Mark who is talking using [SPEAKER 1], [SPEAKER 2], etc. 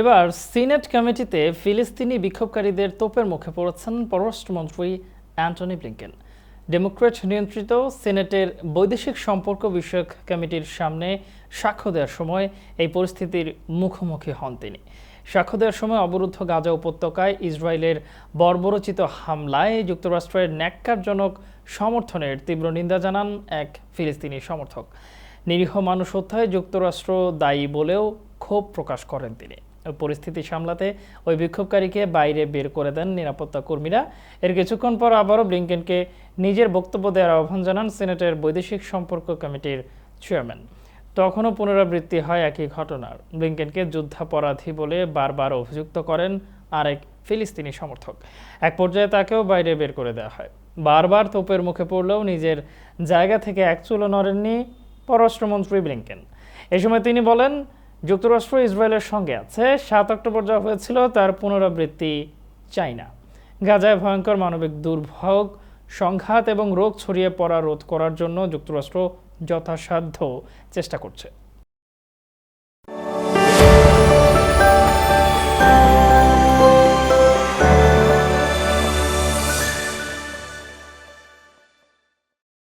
[SPEAKER 1] এবার সিনেট কমিটিতে ফিলিস্তিনি বিক্ষোভকারীদের তোপের মুখে পড়েছেন পররাষ্ট্রমন্ত্রী অ্যান্টনি ব্লিংকেন। ডেমোক্রেট নিয়ন্ত্রিত সিনেটের বৈদেশিক সম্পর্ক বিষয়ক কমিটির সামনে সাক্ষ্য দেওয়ার সময় এই পরিস্থিতির মুখোমুখি হন তিনি। সাক্ষ্য দেওয়ার সময় অবরুদ্ধ গাজা উপত্যকায় ইসরায়েলের বর্বরচিত হামলায় যুক্তরাষ্ট্রের ন্যাক্কারজনক সমর্থনের তীব্র নিন্দা জানান এক ফিলিস্তিনি সমর্থক। নিরীহ মানুষ হত্যায় যুক্তরাষ্ট্র দায়ী বলেও ক্ষোভ প্রকাশ করেন তিনি। পরিস্থিতি সামলাতে ওই বিক্ষোভকারীকে বাইরে বের করে দেন নিরাপত্তা কর্মীরা। এর কিছুক্ষণ পর আবারও ব্লিংকেনকে নিজের বক্তব্য দেওয়ার আহ্বান জানান সিনেটের বৈদেশিক সম্পর্ক কমিটির চেয়ারম্যান। তখনও পুনরাবৃত্তি হয় একই ঘটনার। ব্লিংকেনকে যুদ্ধাপরাধী বলে বারবার অভিযুক্ত করেন আরেক ফিলিস্তিনি সমর্থক। এক পর্যায়ে তাকেও বাইরে বের করে দেওয়া হয়। বারবার তোপের মুখে পড়লেও নিজের জায়গা থেকে এক চুলো নড়েননি পররাষ্ট্রমন্ত্রী ব্লিংকেন। এ সময় তিনি বলেন যুক্তরাষ্ট্র ইসরায়েলের সঙ্গে আছে। সাত অক্টোবর যা হয়েছিল তার পুনরাবৃত্তি চাই না গাজায় ভয়ঙ্কর মানবিক দুর্ভোগ, সংঘাত এবং রোগ ছড়িয়ে পড়া রোধ করার জন্য যুক্তরাষ্ট্র যথাসাধ্য চেষ্টা করছে।